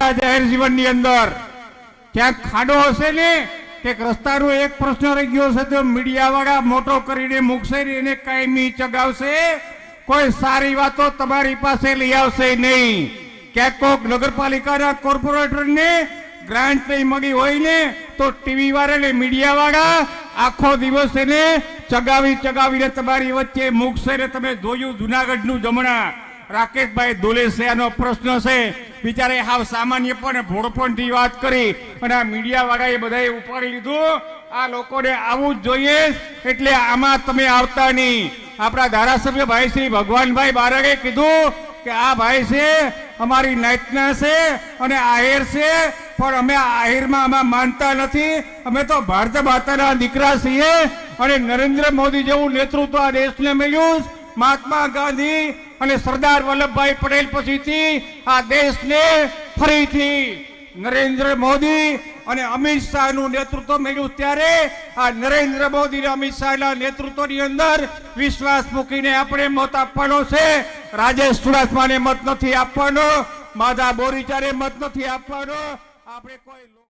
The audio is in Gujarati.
જાહેર જીવનની અંદર. ક્યાંક ખાડો હશે ને એક રસ્તાનો એક પ્રશ્ન રહી ગયો છે તો મીડિયાવાળા મોટો કરીને મૂકશે એને કાયમી ચગાવશે? કોઈ સારી વાતો તમારી પાસે લઈ આવશે નહીં. ક્યાંક કોક નગરપાલિકાના કોર્પોરેટરને ગ્રાન્ટ નહીં મળી હોય ને, તો ટીવી વાળા ને મીડિયા વાળા આખો દિવસ એને ચગાવી ચગાવીને તમારી વચ્ચે મૂકશે ને તમે જોયું જુનાગઢનું જમણા. રાકેશભાઈ દોલેસિયાનો પ્રશ્ન છે. બિચારે હાવ સામાન્ય પણ ભોળપણથી વાત કરી અને આ મીડિયા વાળાએ બધાએ ઉપાડી લીધું. આ લોકોને આવવું જ જોઈએ, એટલે આમાં તમે આવતા નહીં. આપણા ધારાસભ્ય ભાઈ શ્રી ભગવાનભાઈ બારડે કીધું કે આ ભાઈ છે, અમારી નાયતના છે અને આહિર છે, પણ અમે આહિરમાં આમાં માનતા નથી. અમે તો ભારત માતાના દીકરા છીએ અને નરેન્દ્ર મોદી જેવું નેતૃત્વ આ દેશને મળ્યું મહાત્મા ગાંધી અને સરદાર વલ્લભભાઈ પટેલ પછીથી આ દેશને ફરીથી નરેન્દ્ર મોદી અને અમિત શાહનું નેતૃત્વ મળ્યું ત્યારે આ નરેન્દ્ર મોદી અમિત શાહના નેતૃત્વની અંદર વિશ્વાસ મૂકીને આપણે મત આપવાનો છે. રાજેશ ચુડાસમાને મત નથી આપવાનો. માધા બોરીચારે મત નથી આપવાનો. આપણે કોઈ